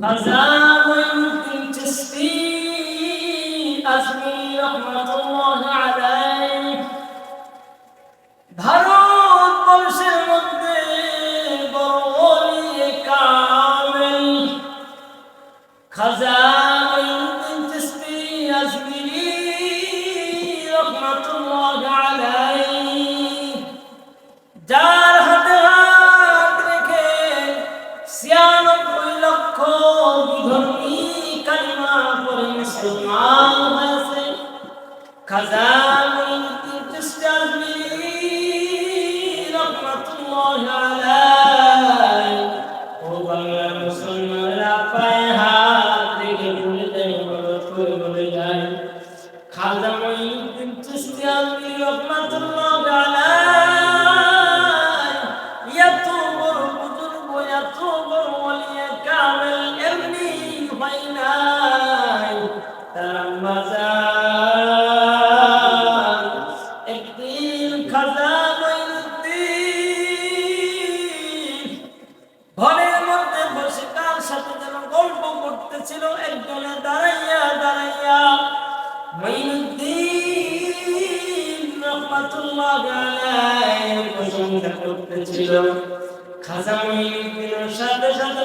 Nazar খাজা মঈনুদ্দিন চিশতি আজমিরি রহমাতুল্লাহ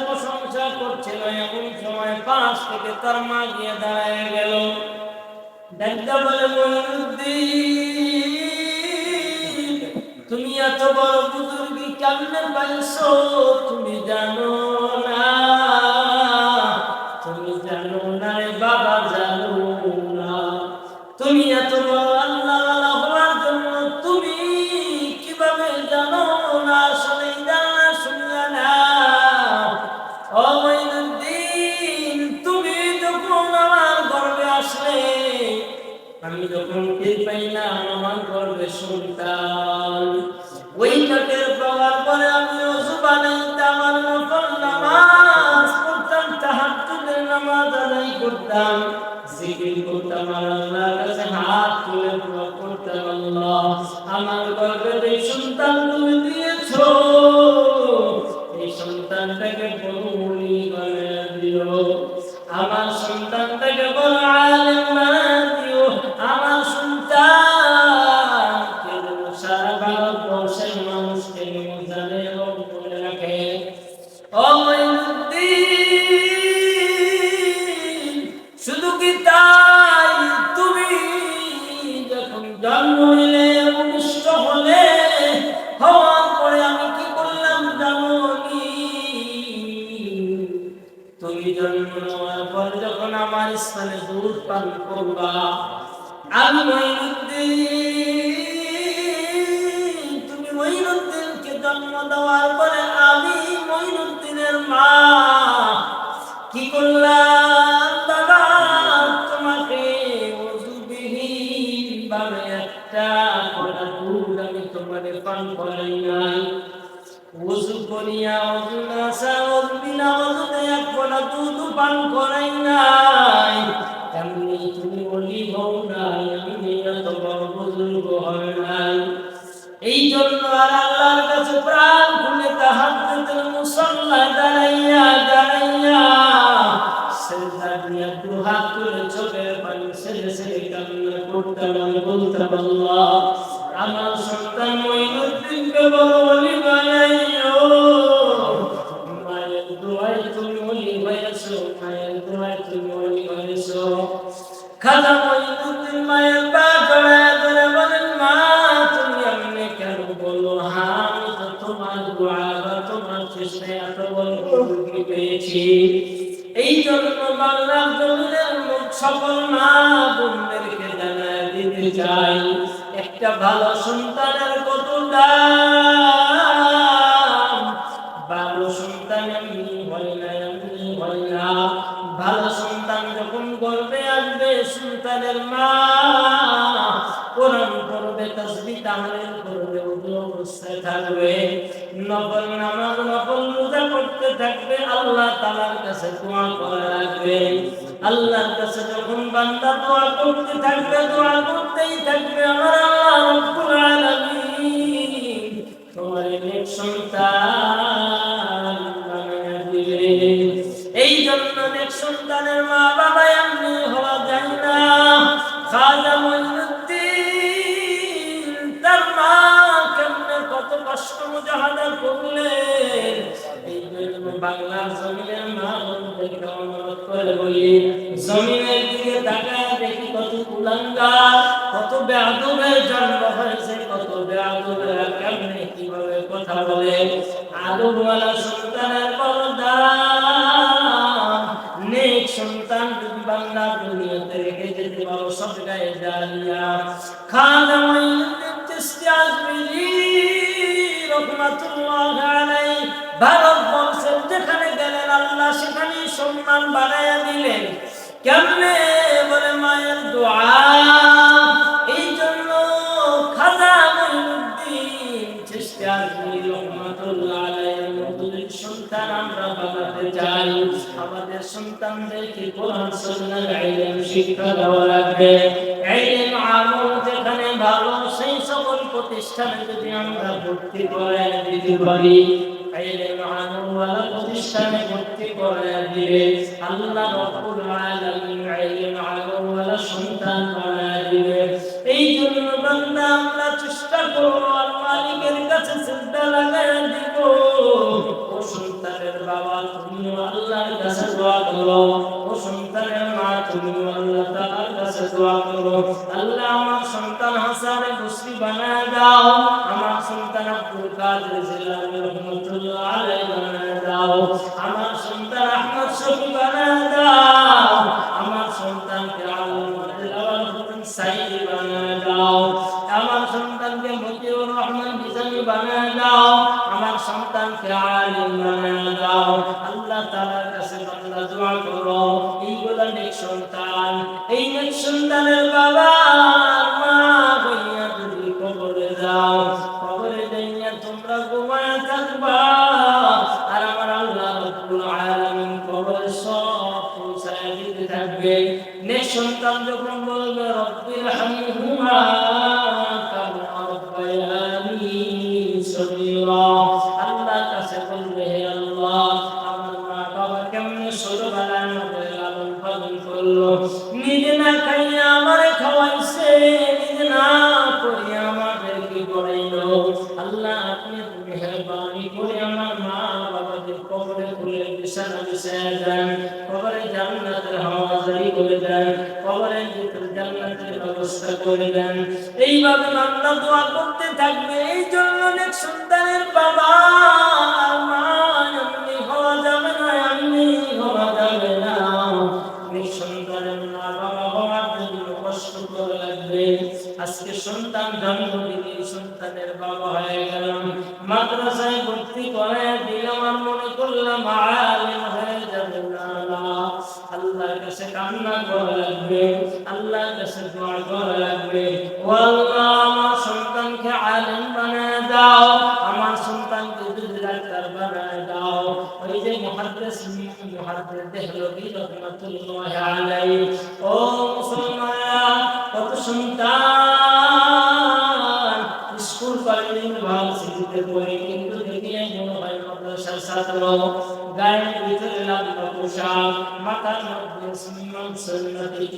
প্রশংসা করতেছিল তার মা গিয়ে দাঁড়ায় গেল। তুমি এত বড় বুজুর্গি কেমনে পাইছো? তুমি জানো না আমি যখন টের পাইলাম আমার গর্বে সন্তান। ওই কাঠের প্রভাব পরে আমি অজু বানাইতাম আর নফল নামাজ পড়তাম, তাহাজ্জুদের নামাজ আদায় করতাম। জিকির করতাম, আল্লাহর কাছে হাত তুলে দোয়া করতাম, আল্লাহ। শুধু তুমি যখন জন্ম নিলে কি করলাম জানো তুমি জন্ম পর যখন আমার স্থানে দুধ পান করবা আমি মঈনুদ্দিন দেওয়ার পরে আমি মঈনুদ্দিনের মা। কি করলাম দাদা? তোমাকে ওজুবিহীন ভাবে একটা ফোঁটা দুধ আমি তোমাকে পান করাই নাই ওযু করিয়া ওযু নাসা ওযু বিনা ওযুতে এক ফোঁটা দুধ পান করাই নাই। তেমনি তুমি ছেড়ে কান্না করতাম আমি আমার সন্তান মঈনুদ্দিনকে বলি থাকবে, আল্লাহ তাআলার কাছে দোয়া করে রাখবে আল্লাহর কাছে যখন বান্দা দোয়া করতে থাকবে, দোয়া করতেই থাকবে আমার তোমার নেক সন্তান এই জন্য অনেক সন্তানের মা বাবা এমনি হওয়া যায় না। খাজা তার মা কেমনে কত কষ্ট মুজাহাদা করলেন। বাংলার জমিনের মা বন্ধুদেরকে অনুরোধ করে বলি, জমিনের দিকে তাকায় দেখি কত কুলাঙ্গার, কত বেয়াদবের জন্ম হয়েছে, কত বেয়াদবেরা কেমনে কীভাবে কথা বলে। আদবওয়ালা সন্তানের দাম নেক সন্তান যদি বাংলা দুনিয়াতে রেখে যেতে পারো, সব গায়ে খাজা মঈনুদ্দিন চিশতি রহমাতুল্লাহ আলাইহি ভারতবর্ষের যেখানে গেলেন আল্লাহ সেখানে সম্মান বাড়াইয়া দিলেন। কেমনে? বলে, মায়ের দোয়া। এই জন্য খাজা যেখানে ভালো, সেই সকল প্রতিষ্ঠানে যদি আমরা ভর্তি করে দিতে পারি প্রতিষ্ঠানে ভর্তি দিবে এই জন্য আমরা চেষ্টা করব মালিকের কাছে চিন্তা সন্তানের বাবা, তুমিও আল্লাহর কাছে এই নেক সন্তানের বাবা পড়াইলো আল্লাহ আপনি মেহরবানি করে আমার মা বাবাদের কবরে খুলে বিছানা বিছায় দেন কবরে জান্নাতের হাওয়াজারি করে দেন। কবরে জান্নাতের ব্যবস্থা করে দেন। এইভাবে বান্দা দোয়া করতে থাকবে। এই জন্য অনেক সন্তানের বাবা আলিম হয়ে যাবে। আল্লাহর কাছে কান্না করা লাগবে আল্লাহর কাছে দোয়া করা লাগবে ও আল্লাহ আমার সন্তানকে আলিম বানায় দাও আমার সন্তানকে যদি ডাক্তার বানায় দাও ওই যে মুহাদ্দিস মুহাদ্দিস দেহলভী রহমাতুল্লাহ আলাইহি ও পড়ে কিন্তু মনে হয়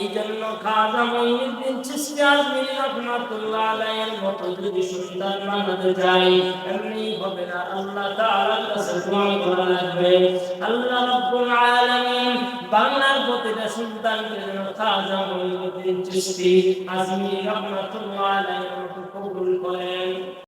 এই জন্য খাজা মঈনুদ্দিন চিশতি আজমিরি রহমাতুল্লাহ আলাইহির মতো যদি সন্তান বানাতে চাই এমনি হবে না। আল্লাহ তাআলার কাছে দোয়া করা লাগবে। আল্লাহ রাব্বুল আলামিন বাংলার প্রতিটা সন্তানকে যেন খাজা মঈনুদ্দিন চিশতি আজমিরি রহমাতুল্লাহ আলাইহির মতো কবুল করেন।